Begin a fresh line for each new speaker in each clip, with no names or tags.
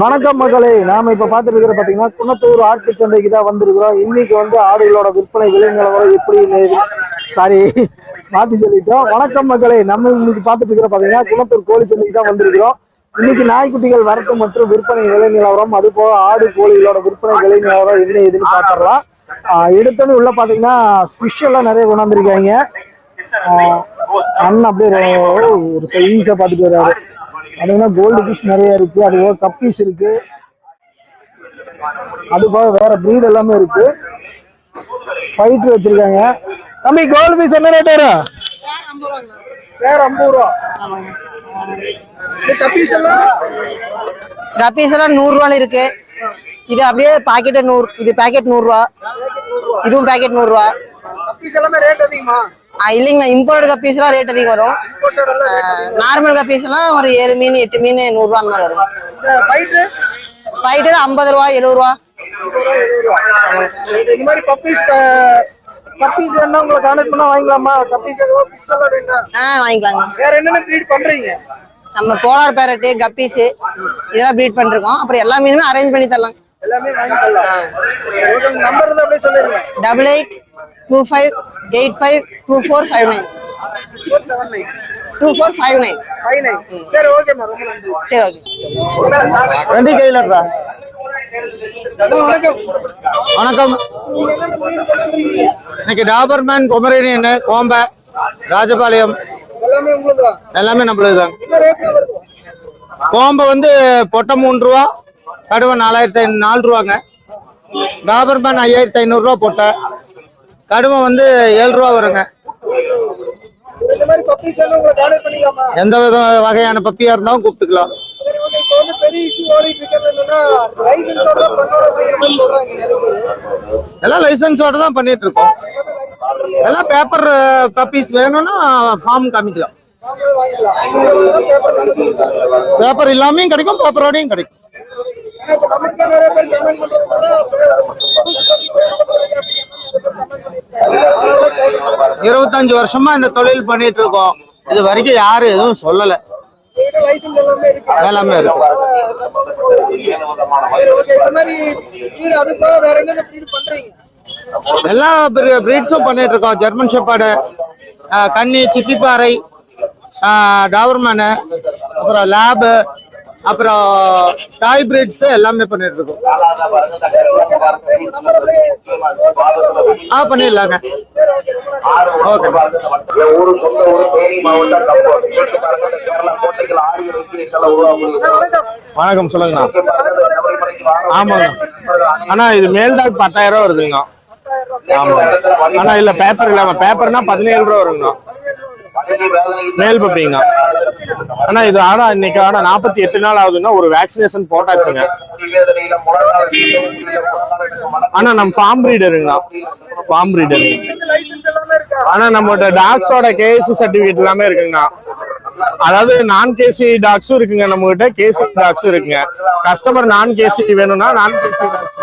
வணக்கம் மகளே நாம இப்ப பார்த்துட்டு இருக்கிற பாத்தீங்கன்னா குணத்தூர் ஆட்டு சந்தைக்கு தான் வந்திருக்கிறோம். இன்னைக்கு வந்து ஆடுகளோட விற்பனை விலை நிலவரம் எப்படி சாரி மாத்தி சொல்லிட்டோம். வணக்கம் மகளே நம்ம இன்னைக்கு பார்த்துட்டு இருக்கிற பாத்தீங்கன்னா குணத்தூர் கோழி சந்தைக்கு தான் வந்திருக்கிறோம். இன்னைக்கு நாய்க்குட்டிகள் வரத்து மற்றும் விற்பனை விலை நிலவரம் அது போக ஆடு கோழிகளோட விற்பனை விலை நிலவரம் என்ன ஏதுன்னு பாத்திரலாம் எடுத்தோன்னு உள்ள பாத்தீங்கன்னா ஃபிஷ் எல்லாம் நிறைய கொண்டாந்துருக்காங்க. அண்ணன் அப்படியே ஒரு சைஸா பார்த்துட்டு வர்றாரு. அதுனா கோல்டு ஃபிஷ் நிறைய இருக்கு. அது போக கப்பீஸ் இருக்கு. அது போக வேற ப்ரீட் எல்லாமே இருக்கு. ஃபைட்டர் வச்சிருக்காங்க. தம்பி கோல்டு ஃபிஷ் என்ன ரேட் வரும்? வேற ஐம்பது ரூபா. கப்பீஸ் எல்லாம்?
கப்பீஸ் எல்லாம் நூறு ரூபான்னு இருக்கு. இது அப்படியே பாக்கெட் நூறு இது பாக்கெட் நூறு ரூபா. இதுவும் பாக்கெட் நூறு ரூபா.
கப்பீஸ் எல்லாமே ரேட் அதிகமா?
ஆ, இல்லைங்க இம்போர்ட் கப்பீஸ் எல்லாம் ரேட் அதிகம் வரும். நார்மல் கப்பீஸ் எல்லாம் ஒரு ஏழு மீன் எட்டு மீன் நூறு ரூபா அந்த மாதிரி வரும்.
ஃபைட்டர்
ஐம்பது ரூபா எழுபது ரூபா.
இந்த மாதிரி பப்பீஸ் பப்பீஸ் வேணா உங்களை கான்டாக்ட் பண்ணா எதுவும் எல்லாம் வேண்டாம்
ஆ வாங்கிக்கலாங்க.
வேற என்னென்ன ப்ரீட் பண்றீங்க?
நம்ம போலார் பேரட்டு கப்பீஸ் இதெல்லாம் ப்ரீட் பண்ணிருக்கோம். அப்புறம் எல்லா மீனுமே அரேஞ்ச் பண்ணி தரலாம்
எல்லாமே வாங்கி தரலாம். உங்க நம்பர் இருந்தா அப்படியே சொல்லிருங்க
double eight two five eight five two four five nine
four seven nine
two four five nine
five nine சரி ஓகேம்மா ரொம்ப நன்றி.
சரி ஓகே.
வண்டி கையிலடா
வணக்கம்.
வணக்கம்? இன்னைக்கு டாபர்மேன் பொமரேனியன் கோம்பை ராஜபாளையம்.
எல்லாமே
எல்லாமே நம்மளுது தான் கோம்பை வந்து பொட்டை மூணு ரூபா கடுவை நாலாயிரத்தி ஐநூறு நாலு ரூபாங்க. டாபர்மேன் ஐயாயிரத்தி ஐநூறுரூவா பொட்டை. கடுவை வந்து ஏழு ரூபா வருங்க. எந்த வித வகையான பப்பியாக இருந்தாலும் கூப்பிட்டுக்கலாம். எல்லாம் லைசன்ஸோட தான் பண்ணிட்டு இருக்கோம். எல்லாம் பேப்பர் பப்பீஸ் வேணும்னா ஃபார்ம் காமிக்கலாம்.
பேப்பர்
இல்லாமையும் கிடைக்கும் பேப்பரோடையும் கிடைக்கும். இருபத்தஞ்சு வருஷமா இந்த தொழில் பண்ணிட்டு இருக்கோம் இது வரைக்கும் யாரும் எதுவும் சொல்லல
எல்லாமே இருக்கு.
எல்லாமே இருக்கு.
சரி, okay. இந்த மாதிரி breed அது போக வேற எங்கெந்த breed பண்றீங்க?
எல்லா பிரீட்ஸும் பண்ணிட்டு இருக்கோம் ஜெர்மன் ஷெப்பாடு கன்னி சிப்பிப்பாறை டாவர்மேனு அப்புறம் லேபு அப்புறம் டாய் பிரீட்ஸ் எல்லாமே பண்ணிட்டு இருக்கோம் ஆ பண்ணிடலாங்க. ஓகே.
வணக்கம்.
சொல்லுங்கண்ணா. ஆமாங்க. அண்ணா இது மேல் பத்தாயிரம் ரூபா வருதுங்கண்ணா. ஆமாங்க. அண்ணா இல்ல பேப்பர் இல்லாம பேப்பர்னா பதினேழு ரூபா வருங்கண்ணா. மேல் பப்பிங்கண்ணா அண்ணா இது ஆனா இன்னைக்கு ஆனா நாற்பத்தி எட்டு நாள் ஆகுதுன்னா ஒரு வேக்சினேஷன் போட்டாச்சுங்க. ஆனா நம்ம ஃபார்ம் ரீடருங்க ஃபார்ம்
ரீடர்
ஆனா நம்மகிட்ட டாக்ஸோட கேஎஸ்சி சர்டிபிகேட் எல்லாமே இருக்குங்கண்ணா. அதாவது நான் கேசி டாக்ஸும் இருக்குங்க நம்ம கிட்ட கேசி டாக்ஸும் இருக்குங்க. கஸ்டமர் நான் கேசி வேணும்னா நான் கேசி டாக்ஸ்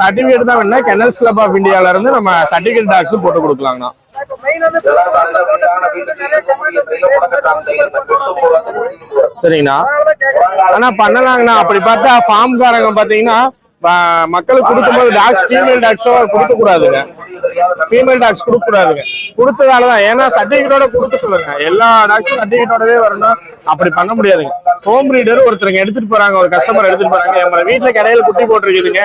சர்டிபிகேட் தான். வேணும்னா கெனல்ஸ் கிளப் ஆஃப் இந்தியால இருந்து நம்ம சர்டிபிகேட் டாக்ஸும் போட்டு கொடுக்கலாங்கண்ணா. சரிங்கண்ணா. ஆனா பண்ணலாங்கண்ணா. அப்படி பார்த்தா ஃபார்ம்காரங்க பாத்தீங்கன்னா ப- மக்களுக்கு கொடுக்கும்போது டாக்ஸ் ஃபீமேல் டாக்ஸோ கொடுக்க கூடாதுங்க ஃபீமேல் டாக்ஸ் கொடுக்க கூடாதுங்க கொடுத்ததால தான் ஏன்னா சர்டிபிகேட்டோட கொடுக்க சொல்லுங்க. எல்லா டாக்ஸும் சர்டிபிகேட்டோடவே வரணும். அப்படி பண்ண முடியாதுங்க. ஹோம் ரீடர் ஒருத்தருங்க எடுத்துட்டு போறாங்க. ஒரு கஸ்டமர் எடுத்துட்டு போறாங்க. எங்க வீட்டுல கடையில குட்டி போட்டிருக்குதுங்க.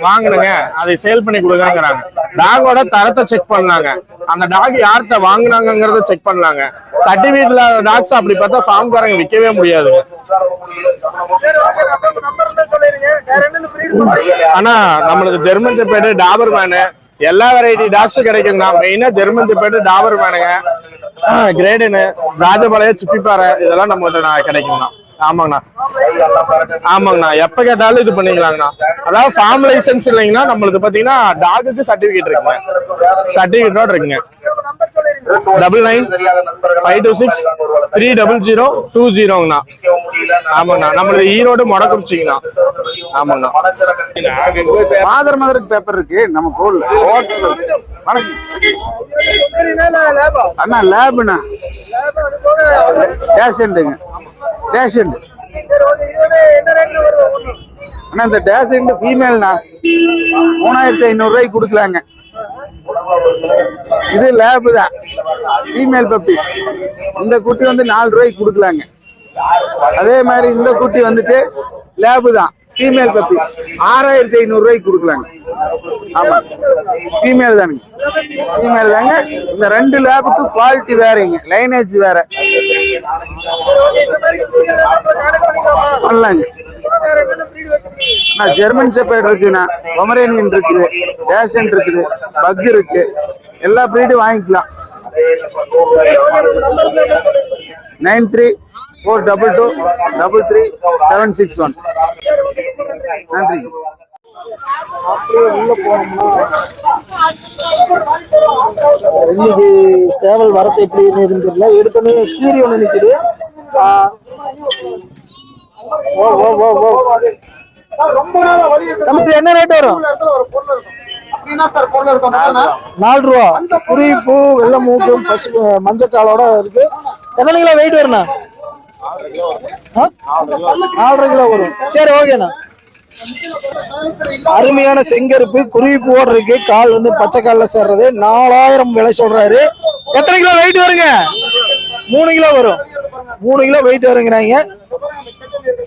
வாங்குனுங்க. அதை சேல் பண்ணி கொடுங்கங்கிறாங்க. டாகோட தரத்தை செக் பண்ணாங்க. அந்த டாக் யார்கிட்ட வாங்கினாங்கிறத செக் பண்ணலாங்க. சர்டிபிகேட்ல டாக்ஸ் அப்படி பார்த்தா ஃபார்ம்காரங்க விற்கவே
முடியாது
ஆனா நம்மளுக்கு ஜெர்மன் செப்பேடு டாபர் மேனு எல்லா வெரைட்டி டாக்ஸும் கிடைக்குங்கண்ணா மெயினா ஜெர்மன் செப்பேடு டாபர் மேனுங்க கிரேடனு ராஜபாளையம் சிப்பிப்பாறை இதெல்லாம் நம்மகிட்ட நான் கிடைக்குங்கண்ணா ஆமாங்கண்ணா. ஆமாங்கண்ணா. எப்ப கேட்டாலும் இது பண்ணிக்கலாங்கண்ணா. அதாவது ஃபார்ம் லைசன்ஸ் இல்லைங்கன்னா நம்மளுக்கு பாத்தீங்கன்னா டாகுக்கு சர்டிபிகேட் இருக்குங்க. சர்டிபிகேட்டோட இருக்குங்க. Double nine five two six three double zero two ஜீரோங்கண்ணா ஆமாங்கண்ணா. நம்மளுக்கு ஈரோடு மொடக்குறிச்சிங்கண்ணா. ஆமாங்கண்ணா.
ஃபாதர் மதருக்கு பேப்பர் இருக்கு. நம்ம கோல்ல
வணக்கம்.
அண்ணா லேபுண்ணா.
லேபா, அது போக
டேஷண்ட்டுங்க டேஷண்ட்
சரி
இந்த டேசண்ட் ஃபீமேல்னா மூணாயிரத்தி ஐநூறுரூவாய்க்கு கொடுக்கலாங்க. இது லேபு தான். ஃபீமேல் பப்பி இந்த குட்டி வந்து நாலு ரூபாய்க்கு கொடுக்கலாங்க. அதே மாதிரி இந்த குட்டி வந்துட்டு லேபு தான். ஃபீமேல் பப்பி ஆறாயிரத்தி ஐநூறுரூவாய்க்கு கொடுக்கலாங்க. ஆமாம் ஃபீமேல் தானுங்க. ஃபீமேல் தாங்க. இந்த ரெண்டு லேபுக்கு குவாலிட்டி வேறங்க. லைனேஜ் வேற. பண்ணலாங்க. நான் ஜெர்மன் செப்பேட் இருக்குண்ணா பொமரேனியன் இருக்குது டேஷன் இருக்குது பக் இருக்கு. எல்லா ப்ரீடும் வாங்கிக்கலாம். Nine three four double two double three seven six one நன்றி.
அப்படியே உள்ள போனோம்னா இன்னைக்கு சேவல் வரத்து எப்படி இருந்துருல எடுத்தோடனே கீரி ஒன்று நிக்குது. ஓ ஓ ஓ ஓ நமக்கு என்ன ரேட் வரும்? நாலு ரூபா. குருவி பூ வெள்ளை மூக்கு பசு மஞ்சக்காலோட இருக்கு. எத்தனை கிலோ வெயிட் வரும்ண்ணா நாலரை கிலோ வரும். சரி ஓகேண்ணா. அருமையான செங்கருப்பு குருவி போடுறதுக்கு இருக்கு. கால் வந்து பச்சை கால்ல சேர்றது. நாலாயிரம் விலை சொல்றாரு. எத்தனை கிலோ வெயிட் வருங்க? மூணு கிலோ வரும். மூணு கிலோ வெயிட் வருங்கிறாங்க.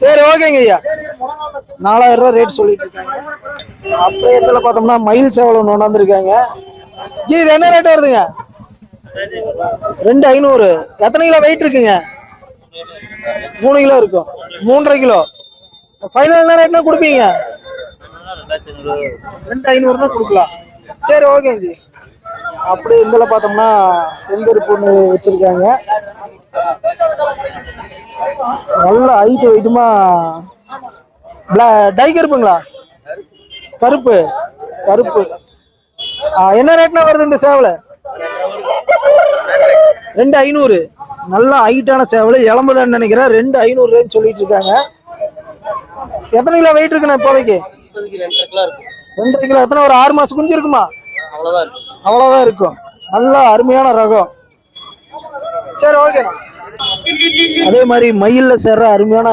சரி ஓகேங்க ஐயா. நாலாயிரம் ரூபா ரேட் சொல்லிட்டு இருக்காங்க. அப்புறம் இதுல பார்த்தோம்னா மயில் சேவல் ஒன்று கொண்டாந்துருக்காங்க ஜி இது என்ன ரேட் வருதுங்க? ரெண்டு ஐநூறு. எத்தனை கிலோ வெயிட் இருக்குங்க? மூணு கிலோ இருக்கும். மூன்றரை கிலோ. ஃபைனல் என்ன ரேட்னா கொடுப்பீங்க? ரெண்டு ஐநூறுனா கொடுக்கலாம். சரி ஓகே ஜி அப்படியே இதுல பார்த்தோம்னா செங்கருப்பு ஒன்று வச்சிருக்காங்க. நல்ல ஹைட்டு வெயிட்டுமா டை கருப்புங்களா? கருப்பு. கருப்பு. ஆ, என்ன ரேட்னா வருது இந்த சேவலை? ரெண்டு ஐநூறு. நல்ல ஹைட்டான சேவல். இளம்புதான்னு நினைக்கிறேன். ரெண்டு ஐநூறு ரேஞ்ச் சொல்லிட்டு இருக்காங்க. எத்தனை கிலோ வெயிட் இருக்குண்ணா இப்போதைக்கு? ரெண்டரை கிலோ எத்தனை ஒரு ஆறு மாசம் குஞ்சு இருக்குமா? அவ்வளவுதான் இருக்கும். நல்ல அருமையான ரகம். சரி ஓகேண்ணா அதே மாதிரி மயில்ல சேர்ற அருமையான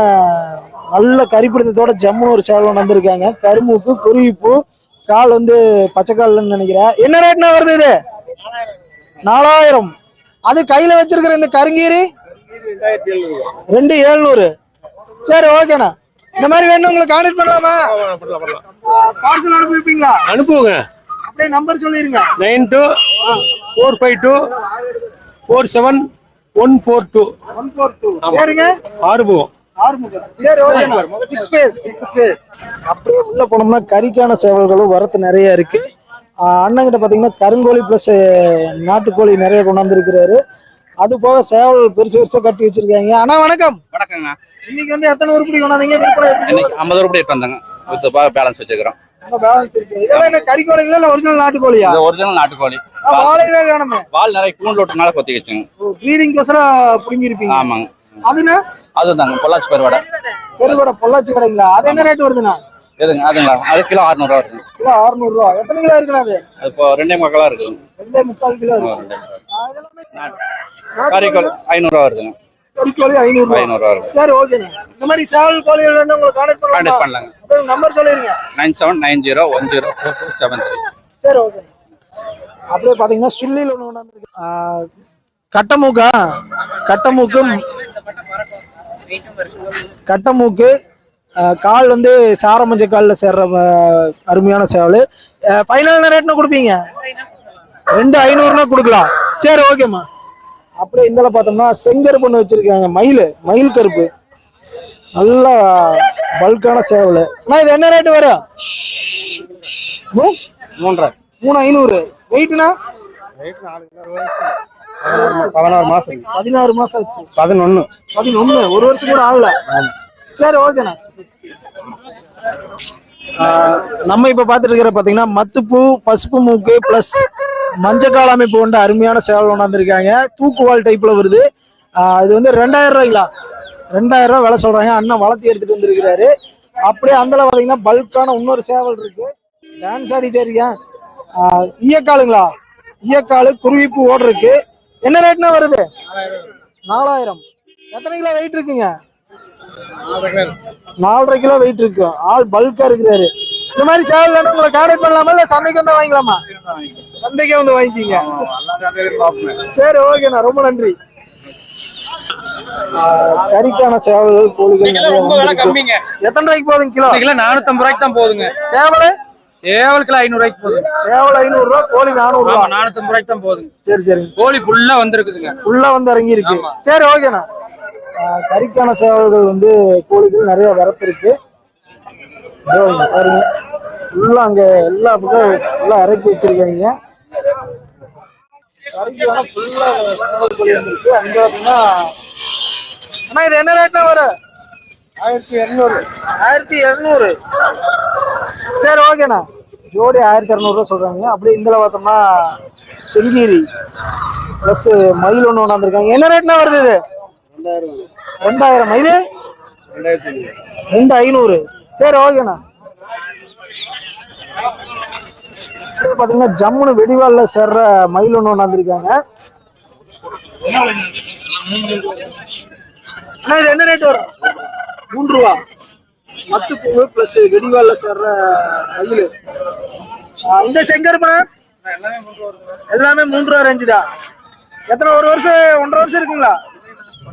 நல்ல கரிப்பிடித்தத்தோட ஜம்முன்னு ஒரு சேவல் வந்திருக்காங்க. கரும்புக்கு குருவிப்பூ கால் வந்து பச்சைக்கால்னு நினைக்கிறேன். என்ன ரேட்னா வருது இது? நாலாயிரம். அது கையில வச்சிருக்கிற இந்த கருங்கீரி? ரெண்டு ஏழ்நூறு. சரி ஓகேண்ணா. இந்த மாதிரி வேணும் உங்களுக்கு கான்டாக்ட் பண்ணலாமா? பார்சல் அனுப்பி வைப்பீங்களா
அனுப்புவோங்க.
அப்படியே நம்பர் சொல்லிருங்க.
Nine two four five two four seven one four two.
One four two.
ஆறுபுவோம்
Arumugam. அப்படியே உள்ள போனோம்னா கறிக்கான சேவல்களும் வரத்து நிறைய இருக்கு. ஆஹ் அண்ணன்கிட்ட பாத்தீங்கன்னா கருங்கோழி பிளஸ் நாட்டுக்கோழி நிறைய கொண்டாந்துருக்கிறாரு. அது போக சேவல் பெருசு பெருசா கட்டி வச்சிருக்காங்க. அண்ணா வணக்கம்.
வணக்கங்க.
இன்னைக்கு வந்து எத்தனை உருப்படி கொண்டாந்தீங்க?
இன்னைக்கு ஐம்பது ரூபாய் எடுத்து வந்தாங்க. வித்து பா பேலன்ஸ் வச்சுக்கிறோம்
கறிக்கோழிங்களா இல்ல ஒரிஜினல் நாட்டுக்கோழியா?
ஒரிஜினல் நாட்டுக்கோழி.
ஆ, வாழையவே காணுமே
வால் நிறைய கூண்டு விட்டனால கொத்தி வச்சுங்க.
ப்ரீடிங் கோசரம் புடிங்கிருப்பீங்க.
ஆமாங்க.
அதுனா?
அதுதாங்க பொள்ளாச்சி பெருவாடை.
பெருவடை பொள்ளாச்சி கடைங்களா? அது என்ன ரேட் வருதுண்ணா?
எதுங்க அதுங்களா? அது கிலோ அறுநூறுவா இருக்குங்க
கிலோ அறுநூறு ரூபா எத்தனை கிலோ இருக்குண்ணா அது?
இப்போ ரெண்டே மக்களா இருக்குங்க
ரெண்டே முக்கால் கிலோ இருக்கு.
கறிக்கோள் ஐநூறுரூவா வருதுங்க.
கறிக்கோழி ஐநூறு ரூபா
ஐநூறுரூவா வருது.
சரி ஓகேண்ணா. இந்த மாதிரி சேவல் கோழிகள் வேணும் உங்களுக்கு கான்டாக்ட்
கான்டாக்ட்
பண்ணலாம்
பண்ணலாங்க.
நம்பர் சொல்லிருங்க.
Nine seven nine zero one zero four two seven three.
சரி ஓகே. அப்படியே பாத்தீங்கன்னா சுள்ளியில் ஒன்று கொண்டாந்துருக்கு. கட்டமூக்கா. கட்டமூக்கு கட்டமூக்கு கால் வந்து சாரமஞ்ச காலில் சேர்ற அருமையான சேவல். ஃபைனல் ரேட்னு கொடுப்பீங்க? ரெண்டு ஐநூறுனா கொடுக்கலாம். சரி ஓகேம்மா அப்படியே இதில் பார்த்தோம்னா செங்கருப்பு ஒன்று வச்சிருக்காங்க. மயில் மயில் கருப்பு. நல்ல பல்கான சேவல். அண்ணா இது என்ன ரேட்டு வரும்?
மூன்றரை.
மூணு ஐநூறு. வெயிட்னா
பதினாறு மாசம்.
பதினாறு மாசம் ஆச்சு.
பதினொன்னு.
பதினொன்னு. ஒரு வருஷம் கூட ஆகல. சரி ஓகேண்ணா நம்ம இப்ப பாத்துட்டு இருக்கிற பாத்தீங்கன்னா மத்துப்பூ பசுப்பு மூக்கு பிளஸ் மஞ்சக்கால் அமைப்பு கொண்ட அருமையான சேவல் கொண்டாந்துருக்காங்க. தூக்குவால் டைப்ல வருது. இது வந்து ரெண்டாயிரம் ரூபாய்ங்களா? ரெண்டாயிரம் ரூபாய் விலை சொல்றாங்க. அண்ணன் வளர்த்தி எடுத்துட்டு வந்திருக்கிறாரு. அப்படியே அந்தல பாத்தீங்கன்னா பல்கான இன்னொரு சேவல் இருக்கு. டான்ஸ் ஆடிட்டே இருக்கேன். ஆஹ் ஈயக்காலுங்களா? ஈயக்காலு குருவிப்பு ஓடு இருக்கு என்ன ரேட்னா வருது? நாலாயிரம். எத்தனை கிலோ வெயிட் இருக்குங்க? நாலரை கிலோ வெயிட் இருக்கு. ஆள் பல்கா இருக்கிறாரு. இந்த மாதிரி சேவல் உங்களை கான்டாக்ட் பண்ணலாமா? இல்ல சந்தைக்கு வந்து வாங்கிக்கலாமா? சந்தைக்கே வந்து வாங்கிக்கிங்க. சரி ஓகேண்ணா ரொம்ப நன்றி. கறிக்கான சேவல்கள் கோழிகள். எத்தனை ரூபாய்க்கு போகுதுங்க கிலோ?
கிலோ நானூத்தம்பது ரூபாய்க்கு தான் போகுதுங்க
சேவல்?
சேவல் கிலோ ஐநூறு ரூபாய்க்கு போகுதுங்க
சேவல் ஐநூறு ரூபா கோழி நானூறு ரூபா.
ஆமா நானூத்தம்பது ரூபாய்க்கு தான் போகுதுங்க
சரி சரிங்க
கோழி ஃபுல்லா வந்திருக்குதுங்க.
உள்ள வந்து இறங்கி இருக்கு சரி ஓகேண்ணா கறிக்கான சேவல்கள் வந்து கோழிகள் நிறைய வரத்து இருக்கு. பாருங்க. ஃபுல்லா அங்க எல்லா பக்கம் ஃபுல்லா இறக்கி வச்சிருக்காங்க. கறிக்கான ஃபுல்லா சேவல் கோழி வந்திருக்கு அங்க பாத்தீங்கன்னா அண்ணா இது என்ன ரேட்னா வரும்
ஆயிரத்தி இரநூறு
ஆயிரத்தி எழுநூறு சரி ஓகேண்ணா. ஜோடி ஆயிரத்தி இரநூறுவா சொல்றாங்க. அப்படியே இதில் பார்த்தோம்னா செங்கீரி ப்ளஸ் மயில் ஒன்று கொண்டாந்துருக்காங்க. என்ன ரேட்னா வருது இது? ரெண்டாயிரம் இது? ரெண்டு ஐநூறு. சரி ஓகேண்ணா. பாத்தீங்கன்னா ஜம்முனு ஜம்முன்னு வெடிவால்ல சேர்ற மயில் ஒன்று வந்திருக்காங்க. அண்ணா இது என்ன ரேட் வரும்? மூன்று ரூபா மத்து பூவு பிளஸ் வெடிவால்ல சேர்ற மயில். இந்த செங்கருப்பனை எல்லாமே மூன்று ரூபா ரேஞ்சு தான். எத்தனை ஒரு வருஷம் ஒன்றரை வருஷம் இருக்குங்களா?